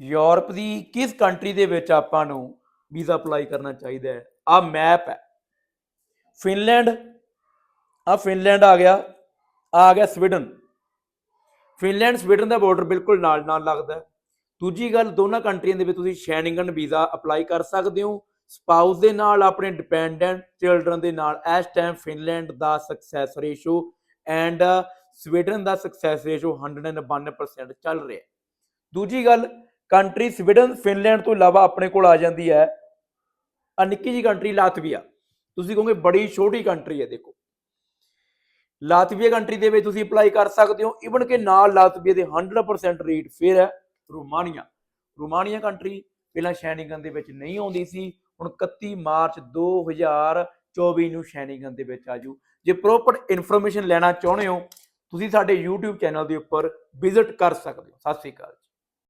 Europe ਦੀ ਕਿਸ country ਦੇ ਵਿੱਚ ਆਪਾਂ ਨੂੰ ਵੀਜ਼ਾ ਅਪਲਾਈ ਕਰਨਾ ਚਾਹੀਦਾ ਹੈ? ਆ ਮੈਪ ਹੈ। ਫਿਨਲੈਂਡ ਆ ਫਿਨਲੈਂਡ ਆ ਗਿਆ ਆ ਗਿਆ ਸਵੀਡਨ ਫਿਨਲੈਂਡ ਸਵੀਡਨ ਦਾ ਬਾਰਡਰ ਬਿਲਕੁਲ ਨਾਲ ਨਾਲ ਲੱਗਦਾ ਦੂਜੀ ਗੱਲ, ਦੋਨਾਂ ਕੰਟਰੀਆਂ ਦੇ ਵਿੱਚ ਤੁਸੀਂ ਸ਼ੈਨਿੰਗਨ ਵੀਜ਼ਾ ਅਪਲਾਈ ਕਰ ਸਕਦੇ ਹੋ। ਸਪਾਊਸ ਦੇ ਨਾਲ, ਆਪਣੇ ਡਿਪੈਂਡੈਂਟ ਚਿਲਡਰਨ ਦੇ ਨਾਲ, ਇਸ ਟਾਈਮ ਫਿਨਲੈਂਡ ਦਾ ਸਕਸੈਸ ਰੇਸ਼ੋ ਐਂਡ ਸਵੀਡਨ ਦਾ ਸਕਸੈਸ ਰੇਸ਼ੋ 192% ਚੱਲ ਰਿਹਾ ਦੂਜੀ ਗੱਲ ਕੰਟਰੀ ਸਵੀਡਨ ਫਿਨਲੈਂਡ ਤੋਂ ਇਲਾਵਾ ਆਪਣੇ ਕੋਲ ਆ ਜਾਂਦੀ ਹੈ। ਆ ਨਿੱਕੀ ਜੀ ਕੰਟਰੀ ਲਾਤਵੀਆ ਤੁਸੀਂ ਕਹੋਗੇ ਬੜੀ ਛੋਟੀ ਕੰਟਰੀ ਹੈ, ਦੇਖੋ। ਲਾਤਵੀਆ ਕੰਟਰੀ ਦੇ ਵਿੱਚ ਤੁਸੀਂ ਅਪਲਾਈ ਕਰ ਸਕਦੇ ਹੋ। ਇਵਨ ਕਿ ਨਾਲ ਲਾਤਵੀਆ ਦੇ 100% ਰੇਟ ਫਿਰ ਹੈ ਰੋਮਾਨੀਆ ਰੋਮਾਨੀਆ ਕੰਟਰੀ ਪਹਿਲਾਂ ਸ਼ੈਨਿੰਗਨ ਦੇ ਵਿੱਚ ਨਹੀਂ ਆਉਂਦੀ ਸੀ। ਹੁਣ 31 ਮਾਰਚ 2024 ਨੂੰ ਸ਼ੈਨਿੰਗਨ ਦੇ ਵਿੱਚ ਆਜੂ ਜੇ। ਪ੍ਰੋਪਰ ਇਨਫੋਰਮੇਸ਼ਨ ਲੈਣਾ ਚਾਹੁੰਦੇ ਹੋ, ਤੁਸੀਂ ਸਾਡੇ YouTube ਚੈਨਲ ਦੇ ਉੱਪਰ ਵਿਜ਼ਿਟ ਕਰ ਸਕਦੇ ਹੋ। ਸਤਿ ਸ਼੍ਰੀ ਅਕਾਲ ਜੀ।